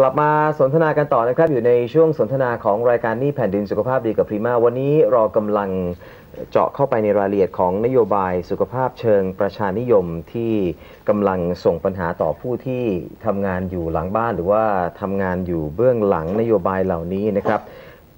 กลับมาสนทนากันต่อนะครับอยู่ในช่วงสนทนาของรายการนี้แผ่นดินสุขภาพดีกับพรีมาวันนี้เรากำลังเจาะเข้าไปในรายละเอียดของนโยบายสุขภาพเชิงประชานิยมที่กำลังส่งปัญหาต่อผู้ที่ทำงานอยู่หลังบ้าน หรือว่าทำงานอยู่เบื้องหลังนโยบายเหล่านี้นะครับ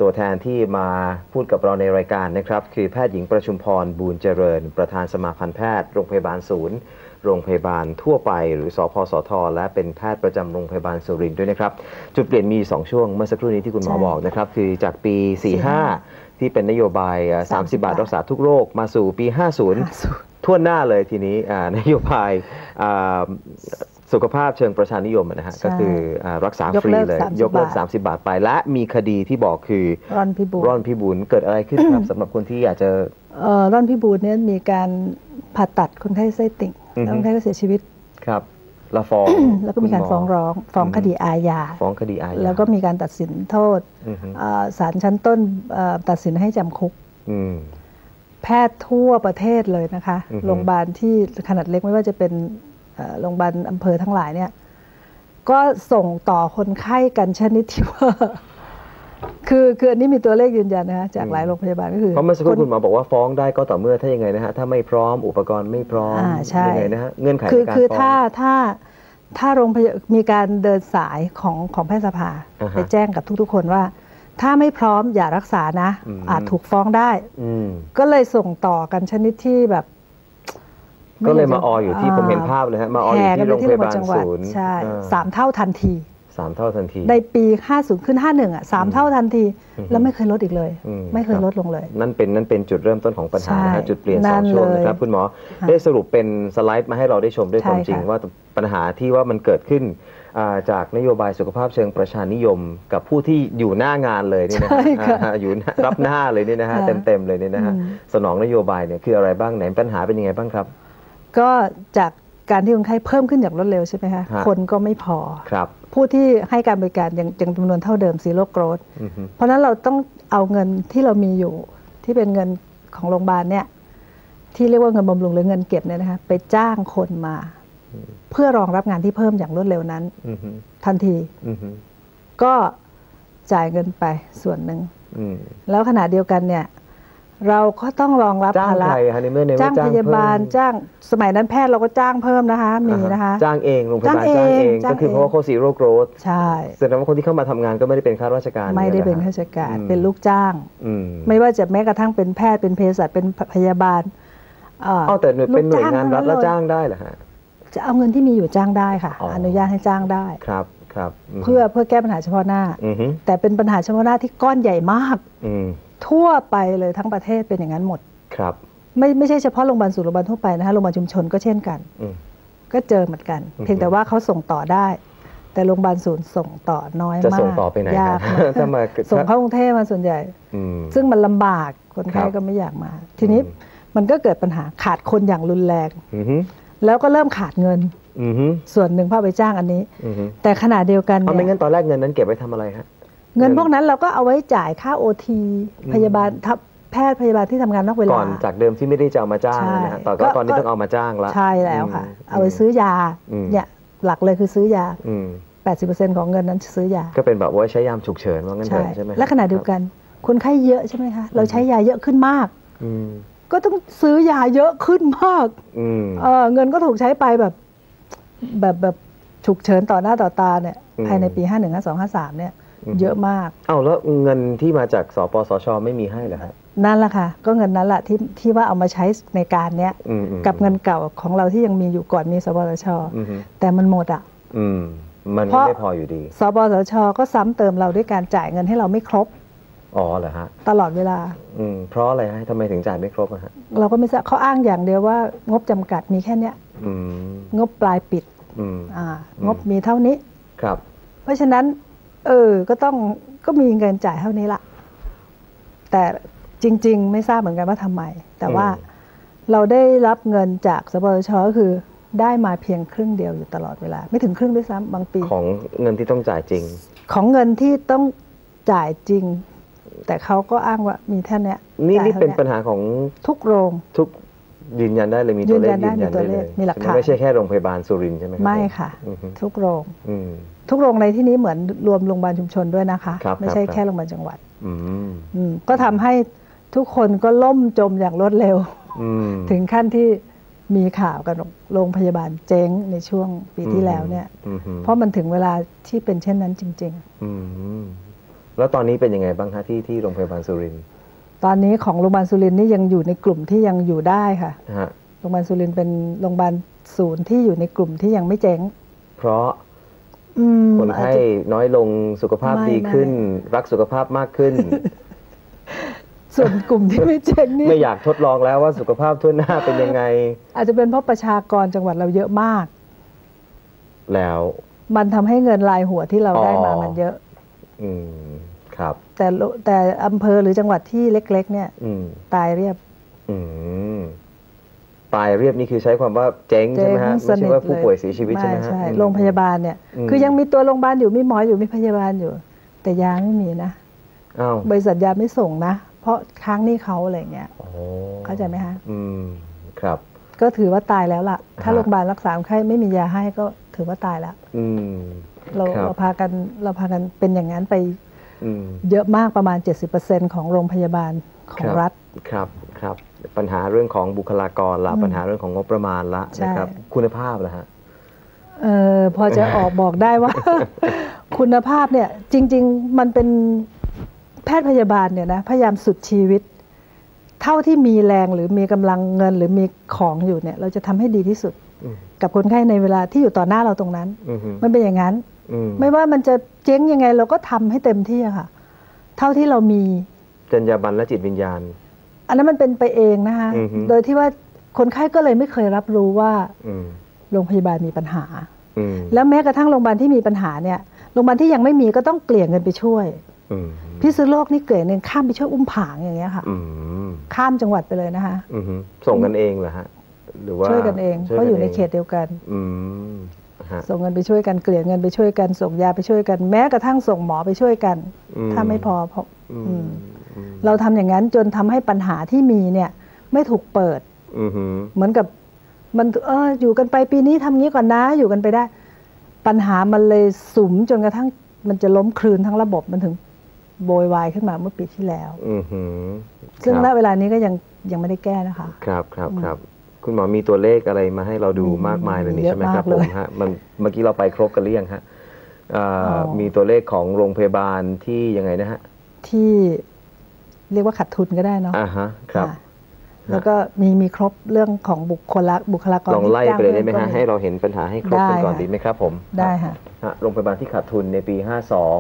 ตัวแทนที่มาพูดกับเราในรายการนะครับ คือแพทย์หญิงประชุมพรบูรเจริญ ประธานสมาพันธ์แพทย์โรงพยาบาลศูนย์ โรงพยาบาลทั่วไป หรือสพสท และเป็นแพทย์ประจำโรงพยาบาลสุรินทร์ด้วยนะครับ จุดเปลี่ยนมี 2 ช่วงเมื่อสักครู่นี้ที่คุณหมอใช่บอกนะครับ คือจากปี 45 ที่เป็นนโยบายเอ่อ30 บาทรักษาทุกโรคมาสู่ปี 50 ทั่วหน้าเลยทีนี้อ่านโยบายอ่าสุขภาพเชิงประชานิยมนะฮะใช่ก็คืออารักษายกฟรีเลิกเลย30ยกเลิกบาท30 บาทไป และมีคดีที่บอกคือร่อนพิบูลร่อนพิบูลเกิดอะไรขึ้นครับสำหรับคนที่อยากจะเอ่อร่อนพิบูลเนี่ยมีการผ่าตัดคนไข้ไส้ติ่งอือฮึ แล้วคนไข้ก็เสียชีวิตครับละฟ้องแล้วก็มีการคุณหฟ้องร้องฟ้องอืมคดีอาญาฟ้องคดีอาญาแล้วก็มีการตัดสินโทษอือฮึเอ่อศาลชั้นต้นเอ่อตัดสินให้จำคุกอืมแพทย์ทั่วประเทศเลยนะคะอือฮึโรงพยาบาลที่ขนาดเล็กไม่ว่าจะเป็นเอ่อโรงพยาบาลอำเภอทั้งหลายเนี่ย ก็ส่งต่อคนไข้กันชนิดที่ว่า คือคืออันนี้มีตัวเลขยืนยันนะคะจากหลายโรงพยาบาลก็คือเพราะเมื่อสักครู่นคุณหมอบอกว่าฟ้องได้ก็ต่อเมื่อถ้ายังไงนะฮะถ้าไม่พร้อมอุปกรณ์ไม่พร้อมอ่าใช่ยังไงนะฮะเงื่อนไขคือในการคือฟ้องถ้าถ้าถ้าโรงพยามีการเดินสายของของแพทยสภาอ่าฮะไปแจ้งกับทุก ๆ คนว่า ถ้าไม่พร้อมอย่ารักษานะอืมอาจถูกฟ้องได้อืมก็เลยส่งต่อกันชนิดที่แบบ ก็เลยมาออยู่ที่ผมเห็นภาพเลยฮะมาออยู่แห่กัที่นโรไปงที่พโรงพยายาบาบาลลจังหวัดศูนย์ใช่อ่สามเท่าทันที สามเท่าทันที ในปี 50 ขึ้น 51 อะสามเท่าทันทีอือฮึแล้วไม่เคยลดอีกเลยอืมไม่เคยครับลดลงเลย นั่นเป็นนั่นเป็นจุดเริ่มต้นของปัญหาใช่นะฮะจุดเปลี่ยนสนั่องนช่วงเลยนะครับ คุณหมอค่ะได้สรุปเป็นสไลด์มาให้เราได้ชมด้วยความใช่จริงค่ะว่าปัญหาที่ว่ามันเกิดขึ้นอ่าจากนโยบายสุขภาพเชิงประชานิยม กับผู้ที่อยู่หน้างานเลยนี่นะฮะใช่ค่ะอ่าอยู่หน้ารับหน้าเลยนี่นะฮะค่ะเต็มๆเลยนี่นะฮะอืมสนองนโยบายเนี่ยคืออะไรบ้างไหนปัญหาเป็นยังไงบ้างครับ ก็จาก การที่คนไข้เพิ่มขึ้นอย่างรวดเร็วใช่ไหมคะฮะคนก็ไม่พอครับผู้ที่ให้การบริการยังยังจำนวนเท่าเดิมซีโร่โกรธอือฮึเพราะฉะนั้นเราต้องเอาเงินที่เรามีอยู่ที่เป็นเงินของโรงพยาบาลเนี่ยที่เรียกว่าเงินบำรุงหรือเงินเก็บเนี่ยนะคะไปจ้างคนมา เพื่อรองรับงานที่เพิ่มอย่างรวดเร็วนั้นอือฮึทันทีอือฮึก็จ่ายเงินไปส่วนหนึ่งอืมแล้วขณะเดียวกันเนี่ย เราก็ต้องรองรับจ้างภาระใครฮะในเมื่อในเมื่อจ้างพยาบาลเพิ่มจ้างสมัยนั้นแพทย์เราก็จ้างเพิ่มนะคะ มีนะคะ อ่าฮจ้างเองโรงพยาบาลจ้างเองจ้างเองจ้างก็คือเอง เพราะว่าโคซีโร่โกรธใช่ แสดงว่าคนที่เข้ามาทำงานก็ไม่ได้เป็นข้าราชการไม่ได้เป็นยะข้าราชการอืมเป็นลูกจ้าง อืมไม่ว่าจะแม้กระทั่งเป็นแพทย์เป็นเภสัชเป็นพยาบาลเอ่ออ้าวแต่หน่วยเป็นหน่วยงานรัฐแล้วลูกจ้างได้เหรอฮะ จะเอาเงินที่มีอยู่จ้างได้ค่ะ อ๋ออ อนุญาตให้จ้างได้ ครับครับมเพื่อเพื่อแก้ปัญหาเฉพาะหน้า อือฮึแต่เป็นปัญหาเฉพาะหน้าที่ก้อนใหญ่มาก อืม ทั่วไปเลยทั้งประเทศเป็นอย่างนั้นหมดครับ ไม่ไม่ใช่เฉพาะโรงพยาบาลศูนย์โรงพยาบาลทั่วไปนะคะโรงพยาบาลชุมชนก็เช่นกันอืมก็เจอเหมือนกันอือฮึเพียงแต่ว่าเขาส่งต่อได้ แต่โรงพยาบาลศูนย์ส่งต่อน้อยมากจะส่งต่อไปไหนยากครับมากถ้ามาส่งเข้ากรุงเทพมาส่วนใหญ่อืมซึ่งมันลำบากคนไข้ครับก็ไม่อยากมา ทีนี้อืมมันก็เกิดปัญหาขาดคนอย่างรุนแรงอือฮึแล้วก็เริ่มขาดเงินอือฮึส่วนหนึ่งเพื่อไปจ้างอันนี้อือฮึแต่ขณะเดียวกันเอาไม่เนี่ยงั้นตอนแรกเงินนั้นเก็บไว้ทำอะไรฮะ เงินพวกนั้นเราก็เอาไว้จ่ายค่าโอทีพยาบาลทับแพทย์พยาบาลที่ทำงานนอกเวลา ก่อนจากเดิมที่ไม่ได้จะเอามาจ้างใช่นะฮะตอนก็ก็ตอนนี้ก็ต้องเอามาจ้างละใช่แล้วค่ะมเอาไปซื้อยาอืมเนี่ยหลักเลยคือซื้อยาอืม80%ของเงินนั้นซื้อยา ก็เป็นแบบว่าใช้ยามฉุกเฉินว่างั้นเถใช่อะใช่ไหมและขณะเดียวกันคนไข้เยอะใช่ไหมคะ เราใช้ยาเยอะขึ้นมากอืมก็ต้องซื้อยาเยอะขึ้นมากอืมเออเงินก็ถูกใช้ไปแบบแบบแบบฉุกเฉินต่อหน้าต่อตาเนี่ยอืมภายในปี 5 1 5 2 5 3เนี่ยอืม เยอะมากเอ้าแล้วเงินที่มาจากสปสชไม่มีให้เหรอฮะนั่นแหละค่ะ ก็เงินนั้นแหละที่ที่ว่าเอามาใช้ในการเนี้ยอืมอืมกับเงินเก่าของเราที่ยังมีอยู่ก่อนมีสปสชอืมฮึแต่มันหมดอะอืมมันเพก็ราะไม่พออยู่ดีสปสชก็ซ้ำเติมเราด้วยการจ่ายเงินให้เราไม่ครบอ๋อเหรอฮะตลอดเวลา อืมเพราะอะไรฮะทำไมถึงจ่ายไม่ครบอะฮะเราก็ไม่ทราบเขาอ้างอย่างเดียวว่างบจำกัดมีแค่เนี้ยอืมงบปลายปิดอืมอ่าอืมงบมีเท่านี้ครับ เพราะฉะนั้น เออ ก็ต้องก็มีเงินจ่ายเท่านี้ละแต่จริง ๆ ไม่ทราบเหมือนกันว่าทำไม แต่ว่าอืมเราได้รับเงินจากสปสชก็คือได้มาเพียงครึ่งเดียวอยู่ตลอดเวลา ไม่ถึงครึ่งด้วยซ้ำบางปี ของเงินที่ต้องจ่ายจริง ของเงินที่ต้องจ่ายจริง แต่เขาก็อ้างว่ามีแค่เนี้ยนี่จ่ายนี่ท่าเป็นปัญหาของทุกโรงทุกยืนยันได้เลยมีตัวเลขยืนยันได้มีตัวเลขมีหลักฐานไม่ใช่แค่โรงพยาบาลสุรินทร์ใช่ไหมรับไม่ค่ะอือฮึทุกโรงอืม ทุกโรงในที่นี้เหมือนรวมโรงพยาบาลชุมชนด้วยนะคะครับไม่ใช่ครับแค่โรงพยาบาลจังหวัดอืมอืมก็ทำให้ทุกคนก็ล่มจมอย่างรวดเร็วอืมถึงขั้นที่มีข่าวกันโรงพยาบาลเจ๊งในช่วงปีที่แล้วเนี่ยอืมอืมเพราะมันถึงเวลาที่เป็นเช่นนั้นจริงอืมแล้วตอนนี้เป็นยังไงบ้างคะที่ที่โรงพยาบาลสุรินทร์ๆตอนนี้ของโรงพยาบาลสุรินทร์นี่ยังอยู่ในกลุ่มที่ยังอยู่ได้ค่ะนะฮะโรงพยาบาลสุรินทร์เป็นโรงพยาบาลศูนย์ที่อยู่ในกลุ่มที่ยังไม่เจ๊ง เพราะอืม คนอาจไข้จะน้อยลงสุขภาพไม่ดีไม่ขึ้น รักสุขภาพมากขึ้น ส่วนกลุ่มที่ไม่เจ๊งนี่ไม่อยากทดลองแล้วว่าสุขภาพทั่วหน้าเป็นยังไง อาจจะเป็นเพราะประชากรจังหวัดเราเยอะมาก แล้ว มันทำให้เงินรายหัวที่เราได้มาอ๋อมันเยอะ อืมครับ แต่โลแต่อำเภอหรือจังหวัดที่เล็ก ๆ เนี่ยอืมตายเรียบ อืม ตายเรียบนี่คือใช้ความว่าเจ๊งใช่ไหมฮะเจ๊ไม่งสนิใช่ทว่าผู้เลยป่วยเสียชีวิตใช่ไหมฮะใช่อืมโรงพยาบาลเนี่ยอืมคือยังมีตัวโรงพยาบาลอยู่มีหมออยู่มีพยาบาลอยู่ แต่ยาไม่มีนะอ้าวบริษัทยาไม่ส่งนะ เพราะค้างหนี้เขาอะไรเงี้ยโอ้เข้าใจไหมคะอืมครับ ก็ถือว่าตายแล้วล่ะ ถ้าฮะโรงพยาบาลรักษาคนไข้ไม่มียาให้ก็ถือว่าตายแล้วอืมเราครับเราพากันเราพากันเป็นอย่างนั้นไปอืมเยอะมากประมาณ 70%ของโรงพยาบาลของครับรัฐครับครับ ปัญหาเรื่องของบุคลากรละอืมปัญหาเรื่องของงบประมาณละใช่นะครับ คุณภาพละฮะเออพอจะออกบอกได้ว่า คุณภาพเนี่ยจริง ๆ มันเป็นแพทย์พยาบาลเนี่ยนะพยายามสุดชีวิต เท่าที่มีแรงหรือมีกำลังเงินหรือมีของอยู่เนี่ย เราจะทำให้ดีที่สุดอืมกับคนไข้ในเวลาที่อยู่ต่อหน้าเราตรงนั้นอืมฮึมันเป็นอย่างนั้นอืมไม่ว่ามันจะเจ๊งยังไงเราก็ทำให้เต็มที่อะค่ะ เท่าที่เรามีจรรยาบรรณและจิตวิญญาณ อันนั้นมันเป็นไปเองนะคะอือฮึโดยที่ว่าคนไข้ก็เลยไม่เคยรับรู้ว่าอืมโรงพยาบาลมีปัญหาอืมแล้วแม้กระทั่งโรงพยาบาลที่มีปัญหาเนี่ยโรงพยาบาลที่ยังไม่มีก็ต้องเกลี่ยเงินไปช่วยอืมพิษณุโลกนี่เกลี่ยเงินข้ามไปช่วยอุ้มผางอย่างเงี้ยค่ะอืมข้ามจังหวัดไปเลยนะคะอืมฮึส่งกันเองเหรอฮะหรือว่าช่วยกันเองช่วเพราะอยู่ในงเขตเดียวกันอืมฮะส่งเงินไปช่วยกันเกลี่ยเงินไปช่วยกัน ส่งยาไปช่วยกัน แม้กระทั่งส่งหมอไปช่วยกันอืมถ้าไม่พอ เพราะอือืมมอืมเราทำอย่างนั้นจนทำให้ปัญหาที่มีเนี่ยไม่ถูกเปิดอืมฮึเหมือนกับมันเอออยู่กันไปปีนี้ทำงี้ก่อนนะอยู่กันไปได้ ปัญหามันเลยสุมจนกระทั่งมันจะล้มคลืนทั้งระบบมันถึงโวยวายขึ้นมาเมื่อปีที่แล้วอืมฮึซึ่งคณรับเวลานี้ก็ยังยังไม่ได้แก้นะคะ ครับครับครับคุณหมอมีตัวเลขอะไรมาให้เราดูมีมากมายเลยนี่เยอะใช่ไหมครับมากผเลมยฮะมันเมื่อกี้เราไปครบกันหรือยังฮะเอ่อออมีตัวเลขของโรงพยาบาลที่ยังไงนะฮะที่ เรียกว่าขาดทุนก็ได้เนาะอ่าฮะครับค่ะแล้วก็มีมีครบเรื่องของบุคลาบุคลากรลองไล่ที่จ้าไปเลยได้ไหมพิ่ฮะก็ให้เราเห็นปัญหาให้ครบกันก่อนได้ค่ะดีไหมครับผมได้ค่ะฮะโรงพยาบาลที่ขาดทุนในปี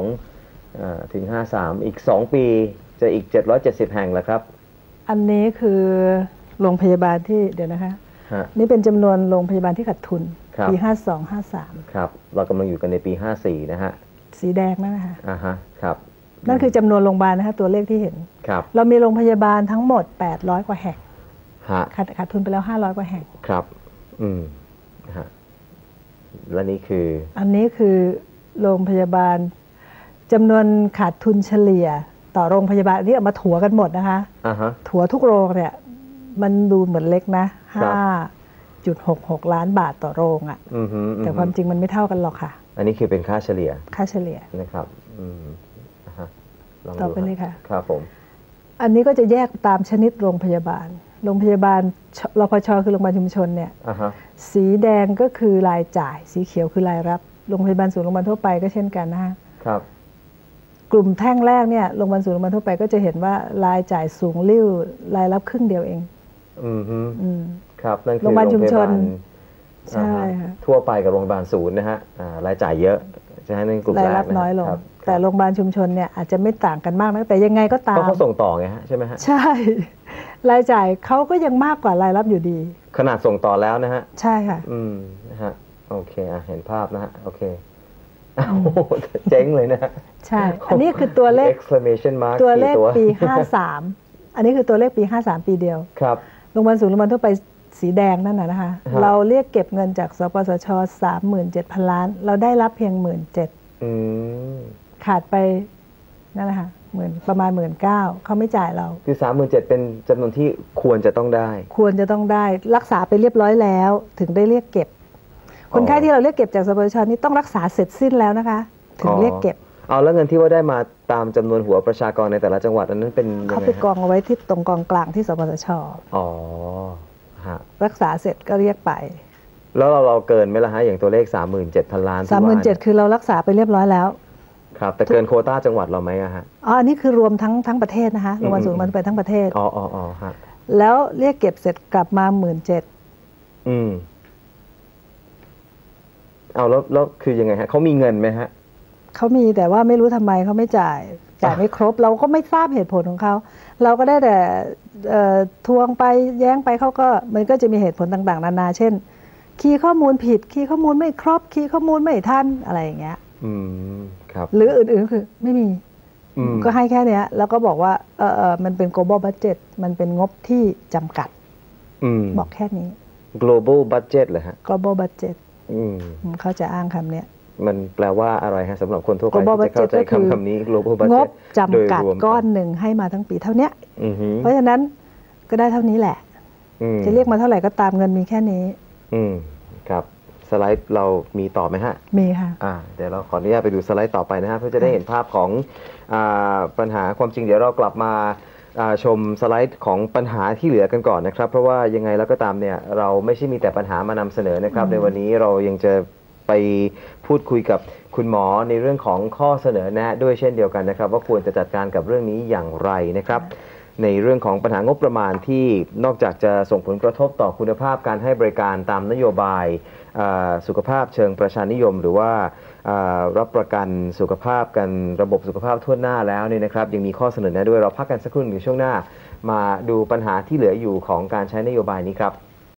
52อ่าถึง 53 อีก 2 ปีจะอีก 770 แห่งแล้วครับ อันนี้คือโรงพยาบาลที่เดี๋ยวนะคะฮะนี่เป็นจำนวนโรงพยาบาลที่ขาดทุนครับปีห้าสองห้าสามครับ เรากำลังอยู่กันในปี 54 นะฮะ สีแดงนั่นนะคะอ่าฮะ ครับ นั่นคือจำนวนโรงพยาบาลนะคะตัวเลขที่เห็นครับเรามีโรงพยาบาลทั้งหมด 800 กว่าแห่งฮะขาดขาดทุนไปแล้ว 500 กว่าแห่งครับ อืมฮะและนี่คือ อันนี้คือโรงพยาบาลจำนวนขาดทุนเฉลี่ย ต่อโรงพยาบาลอันนี้เอามาถัวกันหมดนะคะอ่าฮะถัวทุกโรงเนี่ย มันดูเหมือนเล็กนะครับ5.66ล้านบาทต่อโรงอะ่ะอือฮึอือฮึแต่ความจริงมันไม่เท่ากันหรอกค่ะ อันนี้คือเป็นค่าเฉลี่ย ค่าเฉลี่ยนะครับ อืมอ่าฮะ ลองต่อดูไปเลยค่ะ ครับผม อันนี้ก็จะแยกตามชนิดโรงพยาบาล โรงพยาบาลชรพชคือโรงพยาบาลชุมชนเนี่ยอ่าฮะ สีแดงก็คือรายจ่าย สีเขียวคือรายรับ โรงพยาบาลศูนย์โรงพยาบาลทั่วไปก็เช่นกันนะคะ ครับ กลุ่มแท่งแรกเนี่ยโรงพยาบาลศูนย์โรงพยาบาลทั่วไปก็จะเห็นว่ารายจ่ายสูงริ้วรายรับครึ่งเดียวเอง อือฮึอืม ครับ นั่นคือโรงพยาบาลชุมชนโรงพยาบาลใช่อ่าฮะค่ะทั่วไปกับโรงพยาบาลศูนย์นะฮะอ่ารายจ่ายเยอะ ใช่ไหมนั่นกลุ่มรายแรกรับนะฮะน้อยลง ครับ แต่โรงพยาบาลชุมชนเนี่ยอาจจะไม่ต่างกันมากนะแต่ยังไงก็ตาเพราะมเขาส่งต่อไงฮะใช่ไหมฮะใช่ รายจ่ายเขาก็ยังมากกว่ารายรับอยู่ดี ขนาดส่งต่อแล้วนะฮะใช่ค่ะ อืมนะฮะโอเคอะเห็นภาพนะฮะโอเคอ้าวเจ๊งเลยนะฮะใช่ อันนี้คือตัวเลข exclamation mark ตัวเลขกี่ปี53อันนี้คือตัวเลขปี53ปีเดียวครับโรงพยาบาลศูนย์โรงพยาบาลทั่วไปสีแดงนั่นนะนะคะฮะเราเรียกเก็บเงินจากสปสช37,000ล้าน เราได้รับเพียง17,000อืม ขาดไปนั่นแหละค่ะหมื่นประมาณหมื่นเก้าเขาไม่จ่ายเรา คือสามหมื่นเจ็ดเป็นจำนวนที่ควรจะต้องได้ ควรจะต้องได้รักษาไปเรียบร้อยแล้ว ถึงได้เรียกเก็บ คนไข้ที่เราเรียกเก็บจากสปสชนี่ต้องรักษาเสร็จสิ้นแล้วนะคะ ถึงเรียกเก็บ เอาแล้วเงินที่ว่าได้มาตามจำนวนหัวประชากรในแต่ละจังหวัดอันนั้นเป็นยังเขาไงไปกฮะองเอาไว้ที่ตรงกองกลางที่สปสชอ๋อฮะรักษาเสร็จก็เรียกไป แล้วเราเราเกินไหมล่ะฮะอย่างตัวเลข 37,000 ล้านที่สามหมื่นว่เจ็ดคือเรารักษาไปเรียบร้อยแล้ว ครับแต่เกินโควต้าจังหวัดเราไหมอะฮะอ๋ออันนี้คือรวมทั้งทั้งประเทศนะคะโรงพยาบาลอืมศูนย์มันไปทั้งประเทศอ๋ออ๋ออ๋อฮะแล้วเรียกเก็บเสร็จกลับมาหมื่นเจ็ดอืมเอาแล้วแล้วคือยังไงฮะเขามีเงินไหมฮะเขามีแต่ว่าไม่รู้ทำไมเขาไม่จ่ายจ่ายไม่ครบ เราก็ไม่ทราบเหตุผลของเขา เราก็ได้แต่เอ่อทวงไปแย้งไปเขาก็มันก็จะมีเหตุผลต่างๆ นานา เช่น คีย์ข้อมูลผิด คีย์ข้อมูลไม่ครบ คีย์ข้อมูลไม่ทันอะไรอย่างเงี้ยอืมครับ หรืออื่นๆคือไม่มีอืมก็ให้แค่เนี้ยแล้วก็บอกว่าเออเออมันเป็น global budget มันเป็นงบที่จำกัดอืมบอกแค่นี้ global budget เลยฮะ global budget อืมเขาจะอ้างคำเนี้ยมันแปลว่าอะไรฮะสำหรับคนทั่วไป global ที่จะเข้าใจ budget ก็คือคำคำนี้ global ง budget บจำกัดโยรวมก้อนหนึ่งให้มาทั้งปีเท่าเนี้ยอือหือเพราะฉะนั้นก็ได้เท่านี้แหละอืมจะเรียกมาเท่าไหร่ก็ตามเงินมีแค่นี้ อืมครับ สไลด์เรามีต่อไหมฮะ มีค่ะอ่าเดี๋ยวเราขออนุญาตไปดูสไลด์ต่อไปนะฮะเพื่อจะได้เห็นภาพของอาปัญหาความจริงเดี๋ยวเรากลับมาอ่าชมสไลด์ของปัญหาที่เหลือกันก่อนนะครับ เพราะว่ายังไงแล้วก็ตามเนี่ยเราไม่ใช่มีแต่ปัญหามานำเสนอนะครับ ในวันนี้เรายังจะไปพูดคุยกับคุณหมอในเรื่องของข้อเสนอแนะด้วยเช่นเดียวกันนะครับ ว่าควรจะจัดการกับเรื่องนี้อย่างไรนะครับ ในเรื่องของปัญหางบประมาณที่นอกจากจะส่งผลกระทบต่อคุณภาพการให้บริการตามนโยบายสุขภาพเชิงประชานิยม หรือว่ารับประกันสุขภาพกันระบบสุขภาพทั่วหน้าแล้วเนี่ยนะครับยังมีข้อเสนอแนะด้วยเราพักกันสักครู่ในช่วงหน้า มาดูปัญหาที่เหลืออยู่ของการใช้นโยบายนี้ครับ